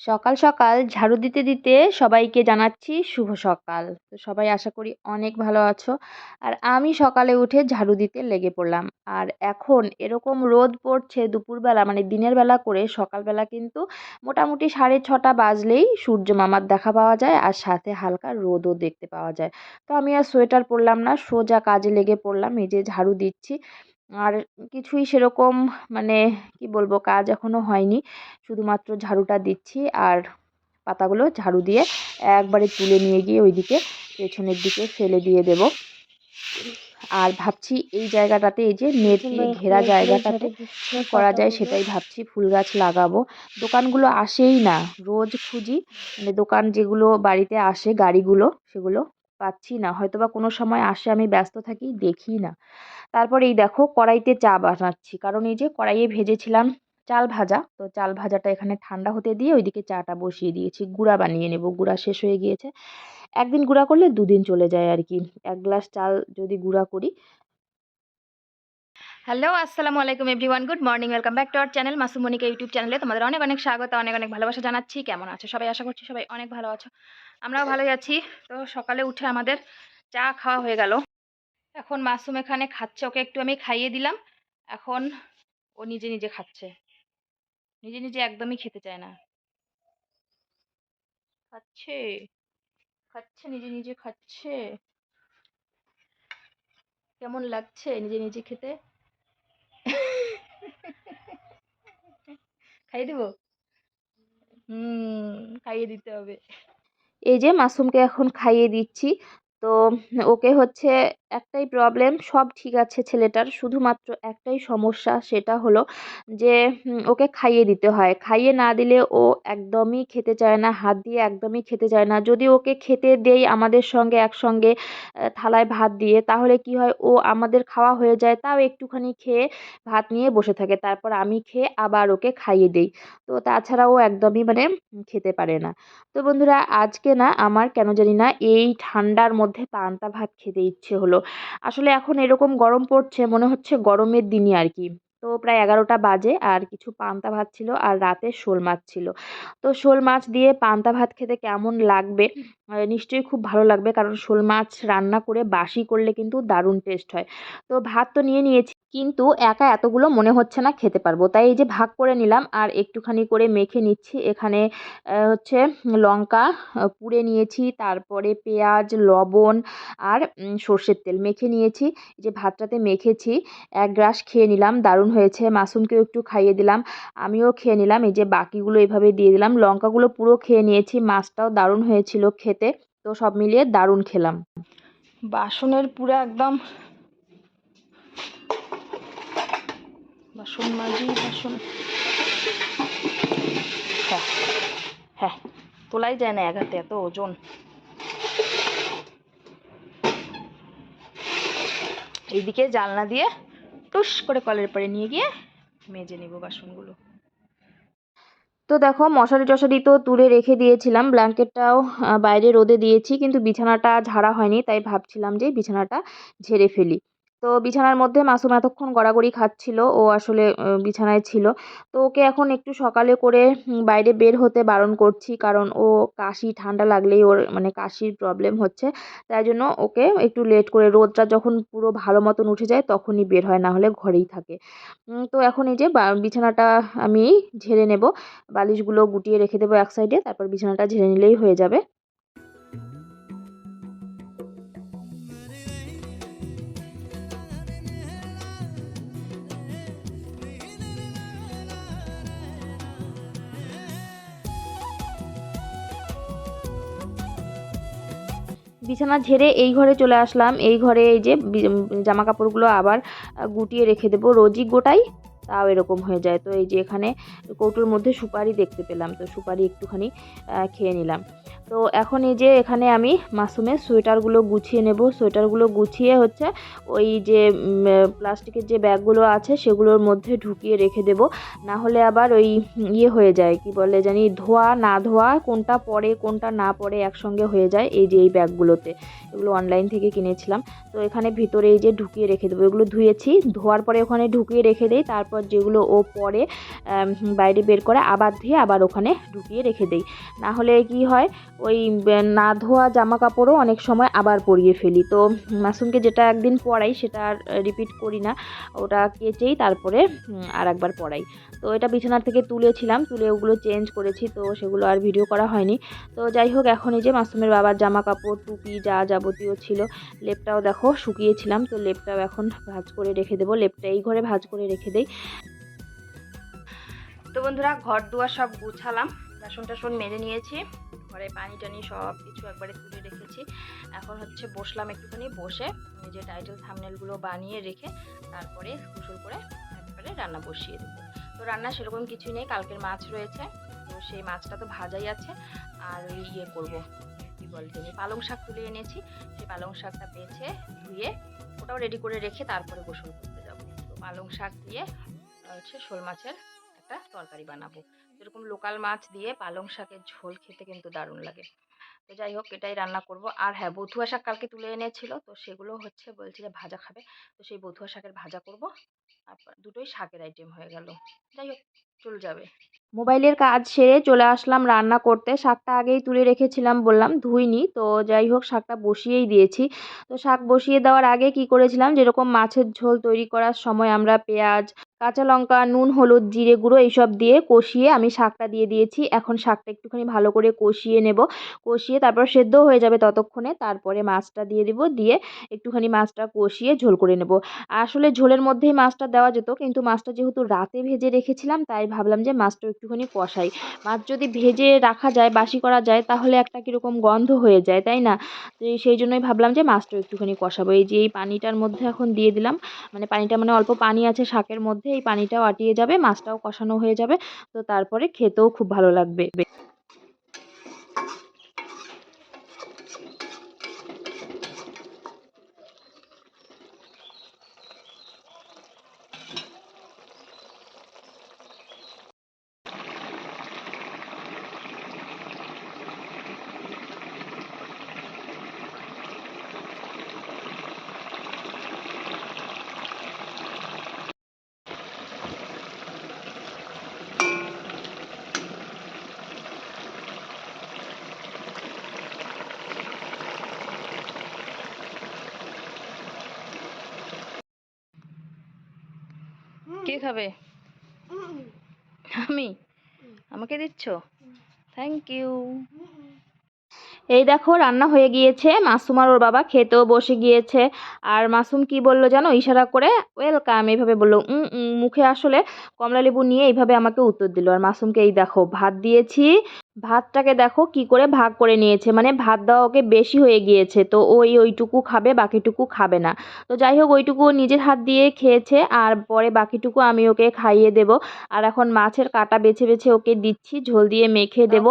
সকাল সকাল ঝাড়ু দিতে দিতে সবাইকে জানাচ্ছি শুভ সকাল। তো সবাই আশা করি অনেক ভালো আছো। আর আমি সকালে উঠে ঝাড়ু দিতে লেগে পড়লাম। আর এখন এরকম রোদ পড়ছে দুপুরবেলা মানে দিনের বেলা করে সকালবেলা কিন্তু মোটামুটি সাড়ে ছটা বাজলেই সূর্য মামার দেখা পাওয়া যায় আর সাথে হালকা রোদও দেখতে পাওয়া যায়। তো আমি আর সোয়েটার পরলাম না, সোজা কাজে লেগে পড়লাম, এই যে ঝাড়ু দিচ্ছি। আর কিছুই সেরকম মানে কি বলব? কাজ এখনও হয়নি। শুধুমাত্র ঝাড়ুটা দিচ্ছি আর পাতাগুলো ঝাড়ু দিয়ে একবারে তুলে নিয়ে গিয়ে ওইদিকে পেছনের দিকে ফেলে দিয়ে দেব। আর ভাবছি এই জায়গাটাতে এই যে নেট দিয়ে ঘেরা জায়গাটাতে করা যায় সেটাই ভাবছি। ফুল গাছ লাগাবো। দোকানগুলো আসেই না। রোজ খুঁজি। মানে দোকান যেগুলো বাড়িতে আসে গাড়িগুলো সেগুলো পাচ্ছি না। হয়তো বা কোনো সময় আসে আমি ব্যস্ত থাকি দেখি না। তারপর এই দেখো কড়াইতে চা বানাচ্ছি। কারণ এই যে কড়াইয়ে ভেজেছিলাম চাল ভাজা, তো চাল ভাজাটা এখানে ঠান্ডা হতে দিয়ে ওইদিকে চাটা বসিয়ে দিয়েছি। গুঁড়া বানিয়ে নেব, গুঁড়া শেষ হয়ে গিয়েছে। একদিন গুঁড়া করলে দুদিন চলে যায় আর কি। এক গ্লাস চাল যদি গুঁড়া করি। হ্যালো আসসালামু আলাইকুম everyone good morning welcome back to our channel Masumnika YouTube চ্যানেলে তোমাদের অনেক অনেক স্বাগত, অনেক অনেক ভালোবাসা জানাচ্ছি। কেমন আছো? সবাই আশা করছি সবাই অনেক ভালো আছো। আমরাও ভালোই আছি। তো সকালে উঠে আমাদের চা খাওয়া হয়ে গেল। এখন মাসুম এখানে খাচ্ছে, ওকে একটু আমি খাইয়ে দিলাম। এখন ও নিজে নিজে খাচ্ছে। নিজে নিজে একদমই খেতে চায় না। খাচ্ছে খাচ্ছে, নিজে নিজে খাচ্ছে। কেমন লাগছে নিজে নিজে খেতে? খাইয়ে দেবো? হুম, খাইয়ে দিতে হবে। এই যে মাসুমকে এখন খাইয়ে দিচ্ছি। তো ওকে হচ্ছে একটাই প্রবলেম সব ঠিক আছে ছেলেটার, শুধুমাত্র একটাই সমস্যা সেটা হলো যে ওকে খাইয়ে দিতে হয়। খাইয়ে না দিলে ও একদমই খেতে চায় না, হাত দিয়ে একদমই খেতে চায় না। যদি ওকে খেতে দেই আমাদের সঙ্গে একসঙ্গে থালায় ভাত দিয়ে, তাহলে কি হয়? ও আমাদের খাওয়া হয়ে যায়, তাও একটুখানি খেয়ে ভাত নিয়ে বসে থাকে। তারপর আমি খেয়ে আবার ওকে খাইয়ে দিই। তো তাছাড়া ও একদমই মানে খেতে পারে না। তো বন্ধুরা, আজকে না আমার কেন জানি না এই ঠান্ডার মধ্যে পান্তা ভাত খেতে ইচ্ছে হলো। আসলে এখন এরকম গরম পড়ছে, মনে হচ্ছে গরমের দিনই আর কি। তো প্রায় এগারোটা বাজে আর কিছু পান্তা ভাত ছিল আর রাতে শোল মাছ ছিল। তো শোল মাছ দিয়ে পান্তা ভাত খেতে কেমন লাগবে? নিশ্চয়ই খুব ভালো লাগবে কারণ শোল মাছ রান্না করে বাসি করলে কিন্তু দারুণ টেস্ট হয়। তো ভাত তো নিয়ে নিয়েছি কিন্তু একা এতগুলো মনে হচ্ছে না খেতে পারব। তাই এই যে ভাগ করে নিলাম আর একটুখানি করে মেখে নিচ্ছি। এখানে হচ্ছে লঙ্কা পুড়ে নিয়েছি, তারপরে পেঁয়াজ, লবণ আর সর্ষের তেল মেখে নিয়েছি। যে ভাতটাতে মেখেছি, এক গ্রাস খেয়ে নিলাম, দারুণ হয়েছে। মাসুমকেও একটু খাইয়ে দিলাম, আমিও খেয়ে নিলাম। এই যে বাকিগুলো এভাবে দিয়ে দিলাম, লঙ্কাগুলো পুরো খেয়ে নিয়েছি, মাছটাও দারুণ হয়েছিল খেতে। তো সব মিলিয়ে দারুণ খেলাম। বাসনের পুরো একদম বাসন মাজি, বাসন হ্যাঁ হ্যাঁ তোলাই যায় না এক এত ওজন। এইদিকে জালনা দিয়ে টুস করে কলের পরে নিয়ে গিয়ে মেজে নিব বাসনগুলো। তো দেখো, মশারি টশারি তো তুলে রেখে দিয়েছিলাম, ব্ল্যাঙ্কেটটাও বাইরে রোদে দিয়েছি, কিন্তু বিছানাটা ঝাড়া হয়নি, তাই ভাবছিলাম যে বিছানাটা ঝেড়ে ফেলি। তো বিছানার মধ্যে মাসুম এতক্ষণ গড়াগড়ি খাচ্ছিল, ও আসলে বিছানায় ছিল। তো ওকে এখন একটু সকালে করে বাইরে বের হতে বারণ করছি, কারণ ও কাশি, ঠান্ডা লাগলেই ওর মানে কাশির প্রবলেম হচ্ছে। তাই জন্য ওকে একটু লেট করে, রোদটা যখন পুরো ভালো মতন উঠে যায়, তখনই বের হয় না হলে ঘরেই থাকে। তো এখন এই যে বিছানাটা আমি ঝেড়ে নেব, বালিশগুলো গুটিয়ে রেখে দেবো এক সাইডে তারপর বিছানাটা ঝেড়ে নিলেই হয়ে যাবে। বিছানা ঝেড়ে এই ঘরে চলে আসলাম। এই ঘরে এই যে জামা কাপড়গুলো আবার গুটিয়ে রেখে দেবো। রোজই গোটাই তাও এরকম হয়ে যায়। তো এই যে এখানে কৌটোর মধ্যে সুপারি দেখতে পেলাম। তো সুপারি একটুখানি খেয়ে নিলাম। তো এখন এই যে এখানে আমি মাসুমের সোয়েটারগুলো গুছিয়ে নেব। সোয়েটারগুলো গুছিয়ে হচ্ছে ওই যে প্লাস্টিকের যে ব্যাগগুলো আছে সেগুলোর মধ্যে ঢুকিয়ে রেখে দেব। না হলে আবার ওই ইয়ে হয়ে যায়। কি বলে জানি, ধোয়া না ধোয়া কোনটা পরে, কোনটা না পরে একসঙ্গে হয়ে যায় এই যে, এই ব্যাগগুলোতে। এগুলো অনলাইন থেকে কিনেছিলাম। তো এখানে ভিতরে এই যে ঢুকিয়ে রেখে দেবো। এগুলো ধুয়েছি। ধোয়ার পরে ওখানে ঢুকিয়ে রেখে দেই। তারপর কাপড় যেগুলো ও পরে বাইরে বের করে আবার ধুয়ে আবার ওখানে ঢুকিয়ে রেখে দেই। না হলে কি হয়, ওই না ধোয়া জামা কাপড়ও অনেক সময় আবার পরিয়ে ফেলি। তো মাসুমকে যেটা একদিন পরাই সেটা আর রিপিট করি না। ওটা কেচেই তারপরে আর একবার পরাই। তো এটা বিছানার থেকে তুলেছিলাম, তুলে ওগুলো চেঞ্জ করেছি, তো সেগুলো আর ভিডিও করা হয়নি। তো যাই হোক, এখন এই যে মাসুমের বাবার জামা কাপড় টুপি যা যাবতীয় ছিল, লেপটাও দেখো শুকিয়েছিলাম। তো লেপটাও এখন ভাঁজ করে রেখে দেবো। লেপটা এই ঘরে ভাঁজ করে রেখে দেই। তো বন্ধুরা, ঘর দুয়ার সব গুছালাম। বাসন টাসন মেজে নিয়েছি। ঘরে পানি টানি সব কিছু একবারে তুলে রেখেছি। এখন হচ্ছে বসলাম একটুখানি বসে। যে টাইটেল থামনেলগুলো বানিয়ে রেখে তারপরে গোসল করে একবারে রান্না বসিয়ে দেবো। তো রান্না সেরকম কিছুই নেই, কালকের মাছ রয়েছে। তো সেই মাছটা তো ভাজাই আছে। আর ওই ইয়ে করব, কি বলে জানি পালং শাক তুলে এনেছি। সেই পালং শাকটা বেছে ধুয়ে ওটাও রেডি করে রেখে তারপরে গোসল করতে পালং শাক দিয়ে হচ্ছে শোল মাছের একটা তরকারি বানাবো। যেরকম লোকাল মাছ দিয়ে পালং শাকের ঝোল খেতে কিন্তু দারুণ লাগে। তো যাই হোক, এটাই রান্না করব। আর হ্যাঁ বথুয়া শাক কালকে তুলে এনেছিল, তো সেগুলো হচ্ছে বলছি যে ভাজা খাবে। তো সেই বথুয়া শাকের ভাজা করব। তারপর দুটোই শাকের আইটেম হয়ে গেল। যাই হোক, চলে যাবে। মোবাইলের কাজ সেরে চলে আসলাম রান্না করতে। শাকটা আগেই তুলে রেখেছিলাম বললাম, ধুইনি। তো যাই হোক, শাকটা বসিয়েই দিয়েছি। তো শাক বসিয়ে দেওয়ার আগে কি করেছিলাম, যেরকম মাছের ঝোল তৈরি করার সময় আমরা পেঁয়াজ কাঁচা লঙ্কা, নুন, হলুদ, জিরে গুঁড়ো এইসব দিয়ে কষিয়ে আমি শাকটা দিয়ে দিয়েছি। এখন শাকটা একটুখানি ভালো করে কষিয়ে নেব। কষিয়ে তারপর সেদ্ধ হয়ে যাবে ততক্ষণে। তারপরে মাছটা দিয়ে দিব। দিয়ে একটুখানি মাছটা কষিয়ে ঝোল করে নেব। আসলে ঝোলের মধ্যেই মাছটা দেওয়া যেত, কিন্তু মাছটা যেহেতু রাতে ভেজে রেখেছিলাম, তাই ভাবলাম যে মাছটা একটুখানি কষাই। মাছ যদি ভেজে রাখা যায়, বাসি করা যায়, তাহলে একটা কীরকম গন্ধ হয়ে যায়, তাই না? সেই জন্যই ভাবলাম যে মাছটা একটুখানি কষাবো। এই যে এই পানিটার মধ্যে এখন দিয়ে দিলাম। মানে পানিটা মানে অল্প পানি আছে শাকের মধ্যে। এই পানিটাও আটিয়ে যাবে মাছটাও কষানো হয়ে যাবে। তো তারপরে খেতেও খুব ভালো লাগবে। কে খাবে? আমি। আমাকে দিচ্ছ? থ্যাংক ইউ এই দেখো, রান্না হয়ে গিয়েছে। মাসুম আর ওর বাবা খেতেও বসে গিয়েছে। আর মাসুম কি বলল জানো? ইশারা করে ওয়েলকাম এইভাবে বলল। মুখে আসলে কমলা লেবু নিয়ে এইভাবে আমাকে উত্তর দিল। আর মাসুমকে এই দেখো, ভাত দিয়েছি। ভাতটাকে দেখো কি করে ভাগ করে নিয়েছে। মানে ভাত দেওয়া ওকে বেশি হয়ে গিয়েছে তো ওই ওইটুকু খাবে বাকিটুকু খাবে না। তো যাই হোক ওইটুকু ও নিজের হাত দিয়ে খেয়েছে আর পরে বাকিটুকু আমি ওকে খাইয়ে দেব। আর এখন মাছের কাটা বেছে বেছে ওকে দিচ্ছি ঝোল দিয়ে মেখে দেব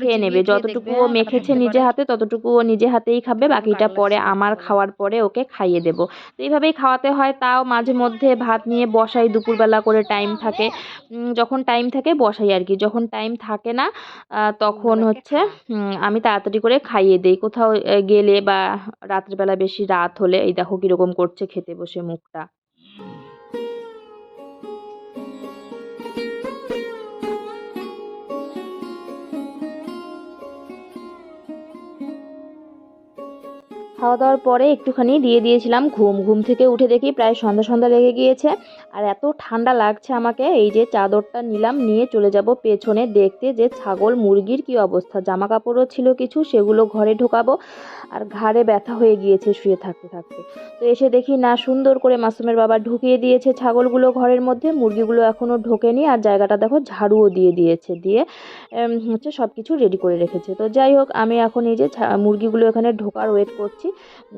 খেয়ে নেবে। যতটুকু ও মেখেছে নিজে হাতে ততটুকু ও নিজে হাতেই খাবে বাকিটা পরে আমার খাওয়ার পরে ওকে খাইয়ে দেব। তো এইভাবেই খাওয়াতে হয় তাও মাঝে মধ্যে ভাত নিয়ে বসাই দুপুরবেলা করে টাইম থাকে। যখন টাইম থাকে বসাই আর কি যখন টাইম থাকে না তখন হচ্ছে আমি তাড়াতাড়ি করে খাইয়ে দিই। কোথাও গেলে বা রাত্রিবেলা বেশি রাত হলে এই দেখো কীরকম করছে খেতে বসে মুখটা। খাওয়া দাওয়ার পরে একটুখানি দিয়ে দিয়েছিলাম ঘুম। ঘুম থেকে উঠে দেখি প্রায় সন্ধ্যা সন্ধ্যা লেগে গিয়েছে। আর এত ঠান্ডা লাগছে আমাকে, এই যে চাদরটা নিলাম, নিয়ে চলে যাব পেছনে দেখতে যে ছাগল, মুরগির কি অবস্থা। জামা কাপড়ও ছিল কিছু, সেগুলো ঘরে ঢোকাবো। আর ঘাড়ে ব্যথা হয়ে গিয়েছে শুয়ে থাকতে থাকতে। তো এসে দেখি, না, সুন্দর করে মাসুমের বাবা ঢুকিয়ে দিয়েছে ছাগলগুলো ঘরের মধ্যে। মুরগিগুলো এখনও ঢোকেনি আর জায়গাটা দেখো ঝাড়ুও দিয়ে দিয়েছে। দিয়ে হচ্ছে সব কিছু রেডি করে রেখেছে। তো যাই হোক, আমি এখন এই যে মুরগিগুলো এখানে ঢোকার ওয়েট করছি।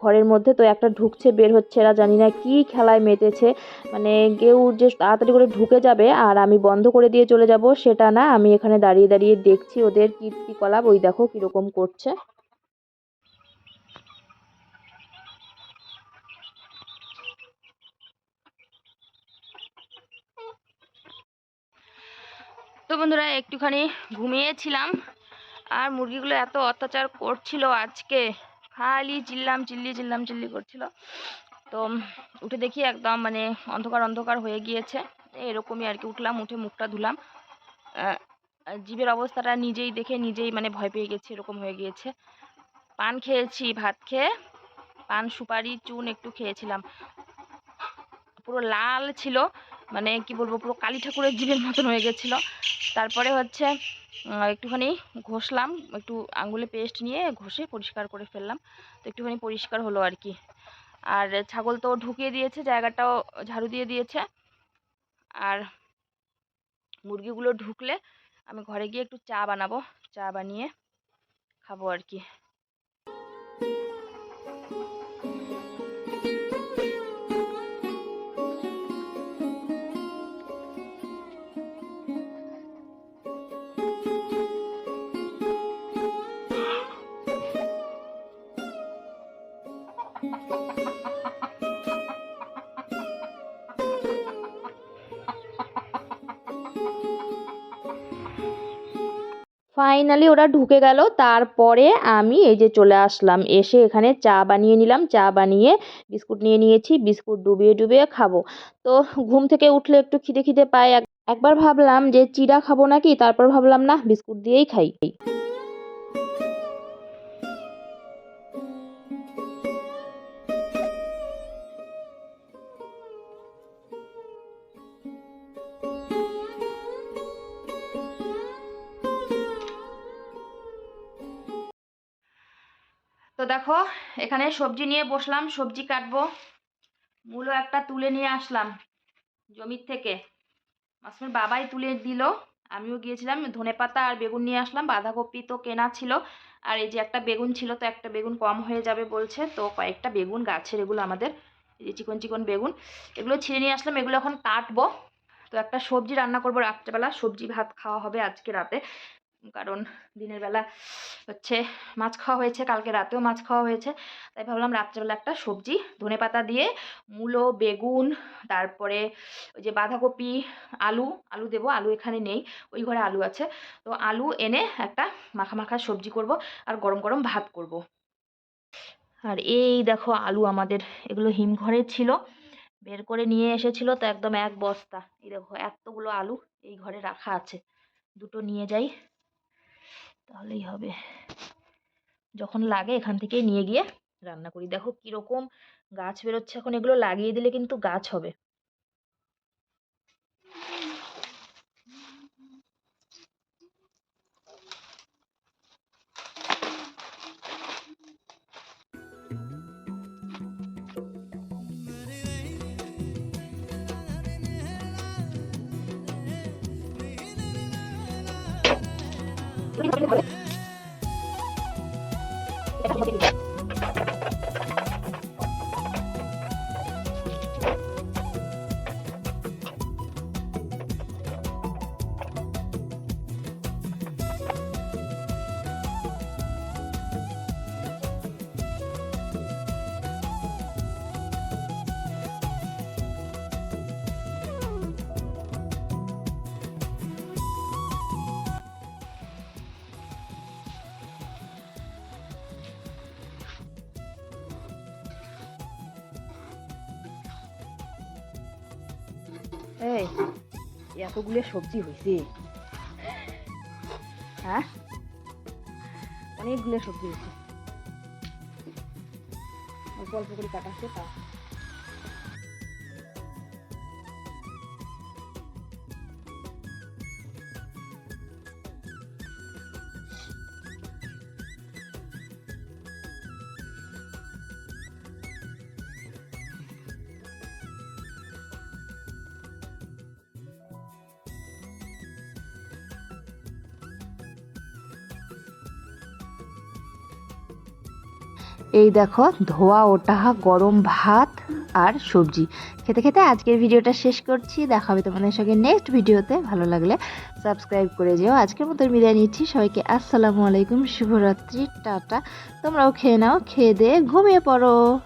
ঘরের মধ্যে তো একটা ঢুকছে, বের হচ্ছে এরা, জানি না কি খেলায় মেতেছে। মানে কেউ যে তাড়াতাড়ি করে ঢুকে যাবে আর আমি বন্ধ করে দিয়ে চলে যাব, সেটা না, আমি এখানে দাঁড়িয়ে দাঁড়িয়ে দেখছি ওদের কীর্তিকলাপ ওই দেখো কীরকম করছে। তো বন্ধুরা, একটুখানি ঘুমিয়েছিলাম আর মুরগিগুলো এত অত্যাচার করছিল আজকে। খালি চিল্লাম, চিল্লি চিল্লাম, চিল্লি করছিল। তো উঠে দেখি একদম মানে অন্ধকার অন্ধকার হয়ে গিয়েছে। এরকমই আর কি, উঠলাম, উঠে মুখটা ধুলাম। জীবের অবস্থাটা নিজেই দেখে নিজেই মানে ভয় পেয়ে গেছি, এরকম হয়ে গিয়েছে। পান খেয়েছি, ভাত খেয়ে পান, সুপারি, চুন একটু খেয়েছিলাম। পুরো লাল ছিল মানে কি বলব, পুরো কালী ঠাকুরের জীবের মতন হয়ে গেছিল। তারপরে হচ্ছে একটুখানি ঘষলাম, একটু আঙ্গুলে পেস্ট নিয়ে ঘষে পরিষ্কার করে ফেললাম। তো একটুখানি পরিষ্কার হলো আর কি। আর ছাগল তো ঢুকিয়ে দিয়েছে, জায়গাটাও ঝাড়ু দিয়ে দিয়েছে। আর মুরগিগুলো ঢুকলে আমি ঘরে গিয়ে একটু চা বানাবো। চা বানিয়ে খাব আর কি। ফাইনালি ওরা ঢুকে গেল। তারপরে আমি এই যে চলে আসলাম। এসে এখানে চা বানিয়ে নিলাম। চা বানিয়ে বিস্কুট নিয়ে নিয়েছি। বিস্কুট ডুবিয়ে ডুবিয়ে খাব। তো ঘুম থেকে উঠলে একটু খিদে খিদে পায়। একবার ভাবলাম যে চিড়া খাব নাকি? তারপর ভাবলাম, না, বিস্কুট দিয়েই খাই। দেখো, এখানে সবজি নিয়ে বসলাম, সবজি কাটবো। মূলো একটা তুলে নিয়ে আসলাম জমির থেকে। মাসুমের বাবাই তুলে দিল, আমিও গিয়েছিলাম ধনেপাতা আর বেগুন নিয়ে আসলাম, বাঁধাকপি তো কেনা ছিল, আর এই যে একটা বেগুন ছিল তো একটা বেগুন কম হয়ে যাবে বলছে, তো কয়েকটা বেগুন, গাছের এগুলো আমাদের, এই যে চিকন চিকন বেগুন, এগুলো ছিঁড়ে নিয়ে আসলাম, এগুলো এখন কাটবো। তো একটা সবজি রান্না করব রাত্রেবেলা, সবজি ভাত খাওয়া হবে আজকে রাতে। কারণ দিনের বেলা হচ্ছে মাছ খাওয়া হয়েছে, কালকে রাতেও মাছ খাওয়া হয়েছে। তাই ভাবলাম রাত্রেবেলা একটা সবজি ধনেপাতা দিয়ে মূলো, বেগুন, তারপরে ওই যে বাঁধাকপি, আলু আলু দেবো, আলু এখানে নেই, ওই ঘরে আলু আছে। তো আলু এনে একটা মাখা মাখা সবজি করব আর গরম গরম ভাত করব। আর এই দেখো আলু আমাদের, এগুলো হিমঘরে ছিল, বের করে নিয়ে এসেছিল তো একদম এক বস্তা। এই দেখো এতগুলো আলু এই ঘরে রাখা আছে, দুটো নিয়ে যাই। তাহলেই হবে। যখন লাগে এখান থেকেই নিয়ে গিয়ে রান্না করি। দেখো কীরকম গাছ বেরোচ্ছে এখন। এগুলো লাগিয়ে দিলে কিন্তু গাছ হবে। এই এতগুলো সবজি হয়েছে হ্যাঁ? অনেকগুলো সবজি হয়েছে অল্প অল্প করে কাটাচ্ছে তা এই দেখো, ধোয়া ওটা গরম ভাত আর সবজি। খেতে খেতে আজকের ভিডিওটা শেষ করছি। দেখা হবে তোমাদের সঙ্গে নেক্সট ভিডিওতে। ভালো লাগলে সাবস্ক্রাইব করে যেও। আজকের মতো বিদায় নিচ্ছি। সবাইকে আসসালামু আলাইকুম। শুভরাত্রি। টাটা। তোমরাও খেয়ে নাও, খেয়ে দিয়ে ঘুমিয়ে পড়ো।